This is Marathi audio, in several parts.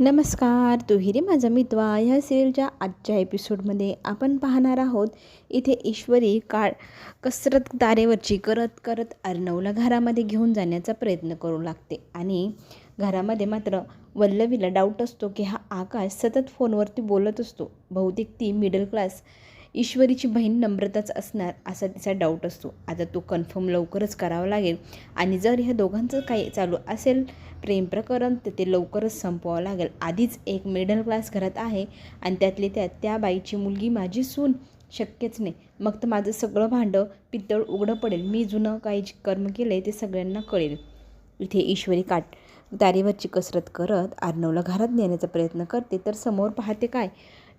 नमस्कार तू माझा मित्वा. ह्या सिरियलच्या आजच्या एपिसोडमध्ये आपण पाहणार आहोत इथे ईश्वरी काळ कसरत तारेवरची करत करत अर्णवला घरामध्ये घेऊन जाण्याचा प्रयत्न करू लागते. आणि घरामध्ये मात्र वल्लवीला डाऊट असतो की हा आकाश सतत फोनवरती बोलत असतो. बहुतेक ती मिडल क्लास ईश्वरीची बहीण नम्रताच असणार असा तिचा डाऊट असतो. आता तो कन्फर्म लवकरच करावा लागेल. आणि जर ह्या दोघांचं काही चालू असेल प्रेम प्रकरण तर ते लवकरच संपवावं लागेल. आधीच एक मिडल क्लास घरात आहे आणि त्यातली त्यात त्या बाईची मुलगी माझी सून. शक्यच नाही. मग तर माझं सगळं भांडं पितळ उघडं पडेल. मी जुनं काही जे कर्म केलं आहे ते सगळ्यांना कळेल. इथे ईश्वरी काट तारेवरची कसरत करत अर्णवला घरात नेण्याचा प्रयत्न करते. तर समोर पाहते काय?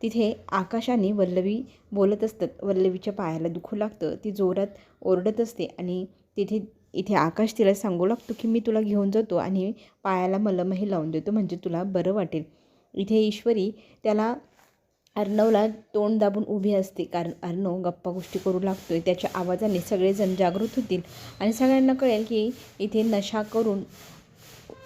तिथे आकाशाने वल्लवी बोलत असतात. वल्लवीच्या पायाला दुखू लागतं. ती जोरात ओरडत असते आणि तिथे इथे आकाश तिला सांगू लागतो की मी तुला घेऊन जातो आणि पायाला मलमही लावून देतो म्हणजे तुला बरं वाटेल. इथे ईश्वरी त्याला अर्णवला तोंड दाबून उभी असते कारण अर्णव गप्पा गोष्टी करू लागतोय. त्याच्या आवाजाने सगळेजण जागृत होतील आणि सगळ्यांना कळेल की इथे नशा करून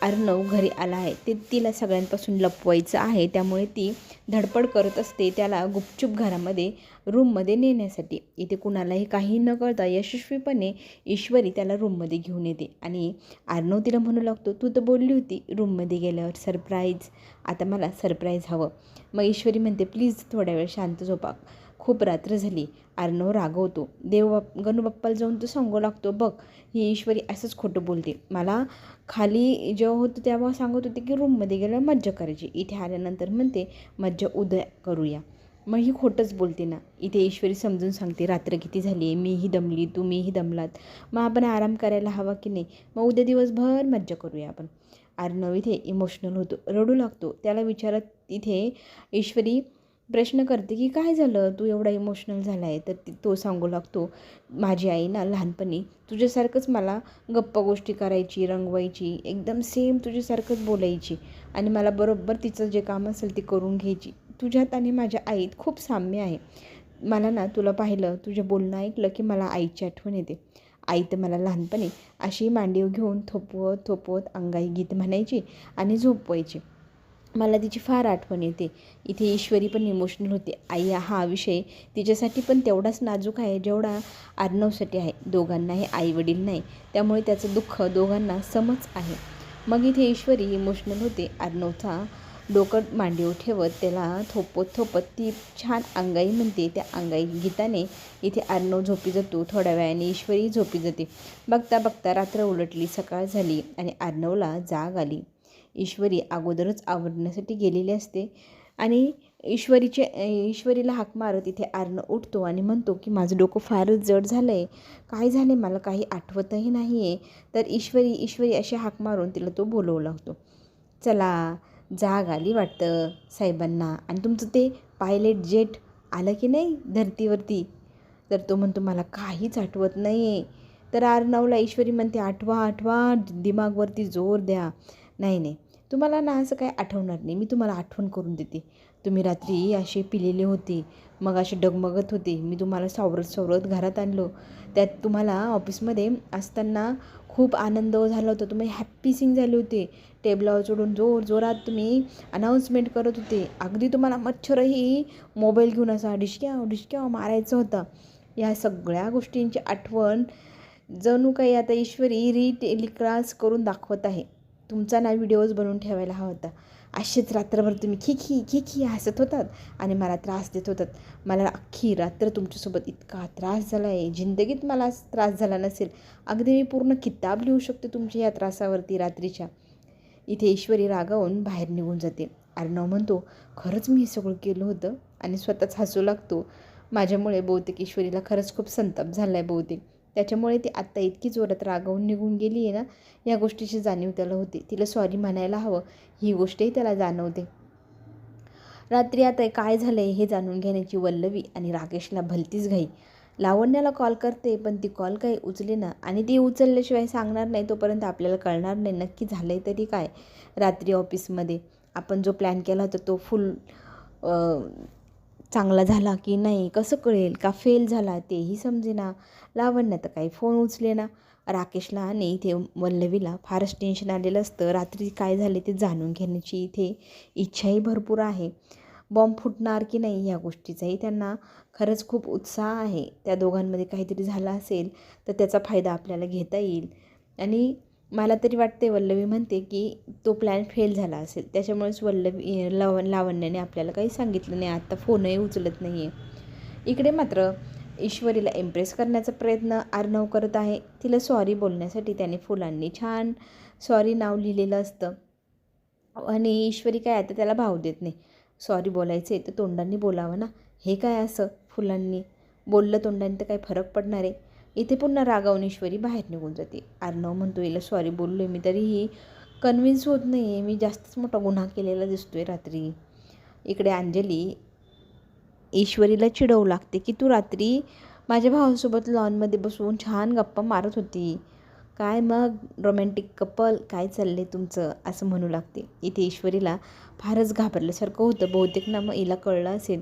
अर्णव घरी आला आहे. ते तिला सगळ्यांपासून लपवायचं आहे. त्यामुळे ती धडपड करत असते. त्याला गुपचूप घरामध्ये रूममध्ये नेण्यासाठी. इथे कुणालाही काही न कळता यशस्वीपणे ईश्वरी त्याला रूममध्ये घेऊन येते. आणि अर्णव तिला म्हणू लागतो तू तर बोलली होती रूममध्ये गेल्यावर सरप्राईज आता मला सरप्राईज हवं. मग ईश्वरी म्हणते प्लीज थोड्या वेळ शांत झोपा. खूप रात्र झाली. अर्णव रागवतो. देव बाप जाऊन तो सांगू लागतो बघ ही ईश्वरी असंच खोटं बोलते. मला खाली जेव्हा होतं तेव्हा सांगत होते की रूममध्ये गेल्यावर मज्जा करायची. इथे आल्यानंतर म्हणते मज्जा उद्या करूया. मग ही खोटंच बोलते ना. इथे ईश्वरी समजून सांगते रात्र किती झाली आहे? मीही दमली तुम्हीही दमलात. मग आपण आराम करायला हवा की नाही? मग उद्या दिवसभर मज्जा करूया आपण. अर्णव इथे इमोशनल होतो रडू लागतो. त्याला विचारत इथे ईश्वरी प्रश्न करते की काय झालं? तू एवढा इमोशनल झाला आहे तर तो सांगू लागतो माझी आई ना लहानपणी तुझ्यासारखंच मला गप्पा गोष्टी करायची रंगवायची एकदम सेम तुझ्यासारखंच बोलायची आणि मला बरोबर तिचं जे काम असेल ते करून घ्यायची. तुझ्यात आणि माझ्या आईत खूप साम्य आहे. मला ना तुला पाहिलं तुझं बोलणं ऐकलं की मला आईची आठवण येते. आई तर मला लहानपणी अशी मांडीव घेऊन थोपवत थोपवत अंगाई गीत म्हणायची आणि झोपवायची. मला तिची फार आठवण येते. इथे ईश्वरी पण इमोशनल होते. आई हा विषय तिच्यासाठी पण तेवढाच नाजूक आहे जेवढा अर्णवसाठी आहे. दोघांनाही आई वडील नाही. त्यामुळे त्याचं दुःख दोघांना समज आहे. मग इथे ईश्वरी इमोशनल होते. अर्णवचा डोकं मांडीवर ठेवत त्याला थोपत थोपत ती छान अंगाई म्हणते. त्या अंगाई गीताने इथे अर्णव झोपी जातो. थोड्या वेळाने ईश्वरी झोपी जाते. बघता बघता रात्र उलटली सकाळ झाली आणि अर्णवला जाग आली. ईश्वरी अगोदरच आवडण्यासाठी गेलेली असते. आणि ईश्वरीचे ईश्वरीला हाक मारत इथे आरणं उठतो आणि म्हणतो की माझं डोकं फारच जड झालं आहे काय झाले मला काही आठवतही नाही आहे तर ईश्वरी ईश्वरी अशी हाक मारून तिला तो बोलवू लागतो चला जाग आली वाटतं साहेबांना. आणि तुमचं ते पायलट जेट आलं की नाही धरतीवरती? तर तो म्हणतो मला काहीच आठवत नाही आहे तर आर्नवला ईश्वरी म्हणते आठवा आठवा दिमागवरती जोर द्या. नाही नाही. तुम्हाला ना असं काय आठवणार नाही. मी तुम्हाला आठवण करून देते. तुम्ही रात्री असे पिलेले होते. मग असे डगमगत होते. मी तुम्हाला सावरत सावरत घरात आणलो. त्यात तुम्हाला ऑफिसमध्ये असताना खूप आनंद झाला होता. तुम्ही हॅप्पी सिंग झाले होते. टेबलावर चढून जोर जोरात तुम्ही अनाऊन्समेंट करत होते. अगदी तुम्हाला मच्छरही मोबाईल घेऊन असा डिशक्या डिशक्या मारायचं होतं. या सगळ्या गोष्टींची आठवण जणू काही आता ईश्वरी रिटेलिक्रास करून दाखवत आहे. तुमचा ना व्हिडिओज बनवून ठेवायला हवा होता. असेच रात्रभर तुम्ही खिखी खिखी हसत होतात आणि मला त्रास देत होतात. मला अख्खी रात्र तुमच्यासोबत इतका त्रास झाला आहे जिंदगीत मला त्रास झाला नसेल अगदी मी पूर्ण किताब लिहू शकते तुमच्या या त्रासावरती रात्रीच्या. इथे ईश्वरी रागावून बाहेर निघून जाते. अर्णव म्हणतो खरंच मी हे सगळं केलं होतं आणि स्वतःच हसू लागतो. माझ्यामुळे बहुतेक ईश्वरीला खरंच खूप संताप झाला आहे बहुतेक. त्याच्यामुळे ती आत्ता इतकी जोरात रागावून निघून गेली आहे ना या गोष्टीची जाणीव त्याला होते. तिला सॉरी म्हणायला हवं. ही गोष्टही त्याला जाणवते. रात्री आता काय झालं आहे हे जाणून घेण्याची वल्लवी आणि राकेशला भलतीच घाई. लावण्याला कॉल करते पण ती कॉल काही उचले ना. आणि ती उचलल्याशिवाय सांगणार नाही तोपर्यंत आपल्याला कळणार नाही नक्की झालं आहे तरी काय. रात्री ऑफिसमध्ये आपण जो प्लॅन केला होता तो फुल चांगला झाला की नाही कसं कळेल? का फेल झाला तेही समजेना. लावण्य तर काही फोन उचले ना राकेशला आणि इथे वल्लवीला फारच टेन्शन आलेलं असतं. रात्री काय झाले ते जाणून घेण्याची इथे इच्छाही भरपूर आहे. बॉम्ब फुटणार की नाही या गोष्टीचाही त्यांना खरंच खूप उत्साह आहे. त्या दोघांमध्ये काहीतरी झालं असेल तर त्याचा फायदा आपल्याला घेता येईल. आणि मला तरी वाटते वल्लवी म्हणते की तो प्लॅन फेल झाला असेल. त्याच्यामुळेच वल्लवी लव लावण्याने आपल्याला काही सांगितलं नाही. आत्ता फोनही उचलत नाही आहे इकडे मात्र ईश्वरीला इम्प्रेस करण्याचा प्रयत्न आर्णव करत आहे. तिला सॉरी बोलण्यासाठी त्याने फुलांनी छान सॉरी नाव लिहिलेलं असतं. आणि ईश्वरी काय आता त्याला भाव देत नाही. सॉरी बोलायचं आहे तर तोंडांनी बोलावं ना. हे काय असं? फुलांनी बोललं तोंडाने तर काय फरक पडणार आहे. इथे पुन्हा रागावनेश्वरी बाहेर निघून जाते. अर्णव म्हणतो हिला सॉरी बोललो आहे मी तरीही कन्व्हिन्स होत नाही आहे मी जास्तच मोठा गुन्हा केलेला दिसतो आहे रात्री. इकडे अंजली ईश्वरीला चिडवू लागते की तू रात्री माझ्या भावांसोबत लॉनमध्ये बसून छान गप्पा मारत होती. काय मग? रोमॅन्टिक कपल काय चालले तुमचं? असं म्हणू लागते. इथे ईश्वरीला फारच घाबरल्यासारखं होतं. बहुतेक ना मग हिला कळलं असेल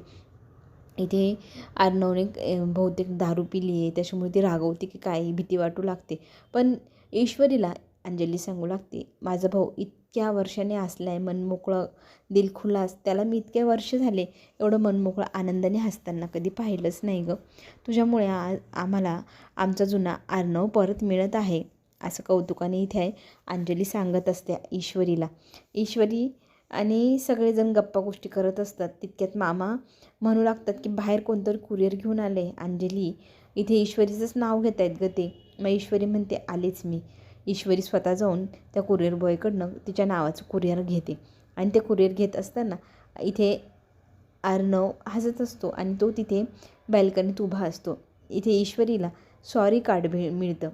इथे अर्णवने बहुतेक दारू पिली आहे त्याच्यामुळे ती रागवते की काही भीती वाटू लागते. पण ईश्वरीला अंजली सांगू लागते माझा भाऊ इतक्या वर्षाने असला आहे मनमोकळं दिलखुलास त्याला मी इतक्या वर्ष झाले एवढं मनमोकळं आनंदाने हसताना कधी पाहिलंच नाही गं. तुझ्यामुळे आ आम्हाला आमचा जुना अर्णव परत मिळत आहे. असं कौतुकाने इथे आहे अंजली सांगत असते ईश्वरीला. ईश्वरी आणि सगळेजण गप्पा गोष्टी करत असतात. तितक्यात मामा म्हणू लागतात की बाहेर कोणतरी कुरिअर घेऊन आले अंजली. इथे ईश्वरीचंच नाव घेत आहेत ग ते. मग ईश्वरी म्हणते आलेच मी. ईश्वरी स्वतः जाऊन त्या कुरिअर बॉयकडनं तिच्या नावाचं कुरिअर घेते. आणि ते कुरिअर घेत असताना इथे अर्णव हसत असतो आणि तो तिथे बॅल्कनीत उभा असतो. इथे ईश्वरीला सॉरी कार्ड भे मिळतं.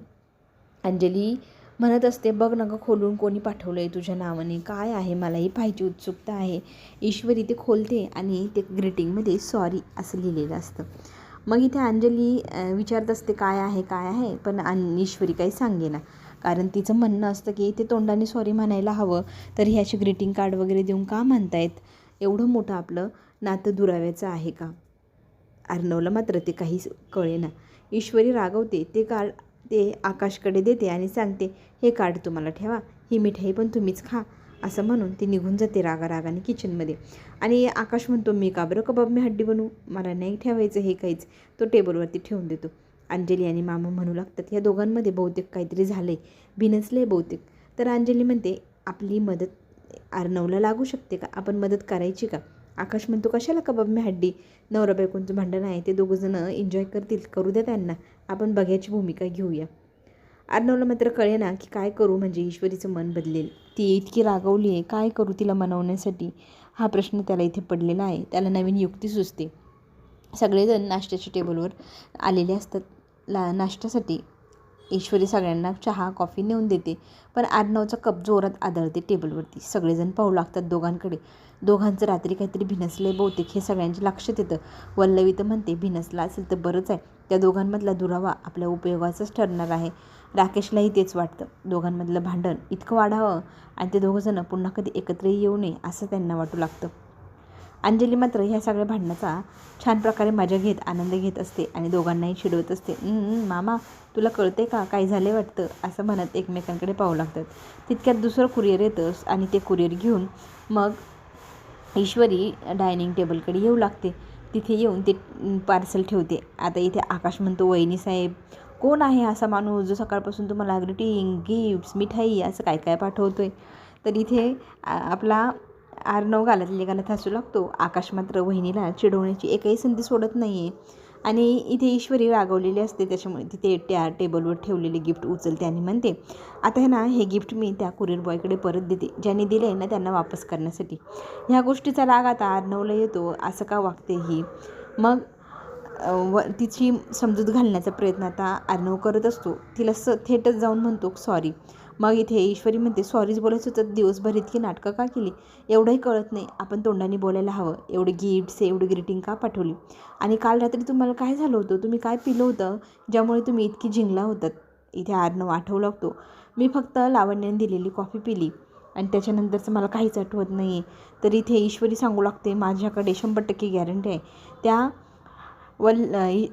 अंजली म्हणत असते बघ ना गं खोलून कोणी पाठवलं आहे तुझ्या नावाने? काय आहे? मलाही पाहिजे उत्सुकता आहे. ईश्वरी ते खोलते आणि ते ग्रीटिंगमध्ये सॉरी असं लिहिलेलं असतं. मग इथे अंजली विचारत असते काय आहे? काय आहे? पण अन ईश्वरी काही सांगे ना. कारण तिचं म्हणणं असतं की ते तोंडाने सॉरी म्हणायला हवं तर ह्याचे ग्रीटिंग कार्ड वगैरे देऊन का म्हणतायत? एवढं मोठं आपलं नातं दुराव्याचं आहे का? अर्णवला मात्र ते काही कळेना. ईश्वरी रागवते ते कार्ड ते आकाशकडे देते आणि सांगते हे कार्ड तुम्हाला ठेवा ही मिठाई पण तुम्हीच खा असं म्हणून ती निघून जाते रागा रागाने किचनमध्ये आणि आकाश म्हणतो मी का बरं कबाब मी हड्डी बनवू मला नाही ठेवायचं हे काहीच. तो टेबलवरती ठेवून देतो. अंजली आणि मामा म्हणू लागतात या दोघांमध्ये बहुतेक काहीतरी झालं आहे बिनसलं बहुतेक. तर अंजली म्हणते आपली मदत अर्णवला लागू शकते का? आपण मदत करायची का? आकाश म्हणतो कशाला कबाब मी हड्डी? नवरा बायकोंचं भांडण आहे ते दोघंजणं एन्जॉय करतील करू द्या त्यांना. आपण बघ्याची भूमिका घेऊया. अर्णवला मात्र कळे ना की काय करू म्हणजे ईश्वरीचं मन बदलेल. ती इतकी रागवली आहे काय करू तिला मनवण्यासाठी? हा प्रश्न त्याला इथे पडलेला आहे. त्याला नवीन युक्ती सुचते. सगळेजण नाश्त्याच्या टेबलवर आलेले असतात. ला नाश्त्यासाठी ईश्वरी सगळ्यांना चहा कॉफी नेऊन देते पण आडनावचा कप जोरात आदळते टेबलवरती. सगळेजण पाहू लागतात दोघांकडे. दोघांचं रात्री काहीतरी भिनसले बहुतेक हे सगळ्यांच्या लक्षात येतं. वल्लवी तर म्हणते भिनसला असेल तर बरंच आहे. त्या दोघांमधला दुरावा आपल्या उपयोगाचाच ठरणार आहे. राकेशलाही तेच वाटतं. दोघांमधलं भांडण इतकं वाढावं आणि ते दोघंजणं पुन्हा कधी एकत्रही येऊ नये असं त्यांना वाटू लागतं. अंजली मात्र ह्या सगळ्या भांडणाचा छान प्रकारे मजा घेत आनंद घेत असते आणि दोघांनाही चिडवत असते. मामा तुला कळते का? काय झाले वाटतं? असं म्हणत एकमेकांकडे पाहू लागतात. तितक्यात दुसरं कुरिअर येतं आणि ते कुरिअर घेऊन मग ईश्वरी डायनिंग टेबलकडे येऊ लागते. तिथे येऊन ते पार्सल ठेवते. आता इथे आकाश म्हणतो वहिनी साहेब कोण आहे असा माणूस जो सकाळपासून तुम्हाला ग्रिटिंग गिफ्ट्स मिठाई असं काय काय पाठवतो आहे तर इथे आपला आरनव गालातले गालात थासू लागतो. आकाश मात्र वहिनीला चिडवण्याची एकही संधी सोडत नाही आहे आणि इथे ईश्वरी रागवलेली असते त्याच्यामुळे तिथे त्या टेबलवर ठेवलेले गिफ्ट उचलते आणि म्हणते आता हे ना हे गिफ्ट मी त्या कुरिअर बॉयकडे परत देते ज्यांनी दिले आहे ना त्यांना वापस करण्यासाठी. ह्या गोष्टीचा राग आता अर्णवला येतो असं का वागते ही? मग व तिची समजूत घालण्याचा प्रयत्न आता अर्णव करत असतो. तिला स थेटच जाऊन म्हणतो सॉरी मग इथे ईश्वरी म्हणते सॉरीज बोलायचं होतं दिवसभर इतकी नाटकं का केली? एवढंही कळत नाही. आपण तोंडाने बोलायला हवं. एवढे गिफ्ट्स एवढी ग्रीटिंग का पाठवली? आणि काल रात्री तुम्हाला काय झालं होतं? तुम्ही काय पिलं होतं? ज्यामुळे तुम्ही इतकी जिंकला होतात इथे आडनं आठवू लागतो. मी फक्त लावण्याने दिलेली कॉफी पिली. आणि त्याच्यानंतरचं मला काहीच आठवत नाही आहे तर इथे ईश्वरी सांगू लागते माझ्याकडे शंभर टक्के गॅरंटी आहे. त्या व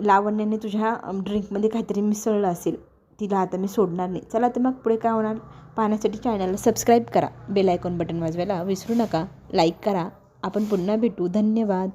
लावण्याने तुझ्या ड्रिंकमध्ये काहीतरी मिसळलं असेल. तिला आता मी सोडणार नाही. चला तर मग पुढे काय होणार? पाहण्यासाठी चॅनलला सबस्क्राईब करा. बेल आयकॉन बटन वाजवायला विसरू नका. लाईक करा. आपण पुन्हा भेटू. धन्यवाद.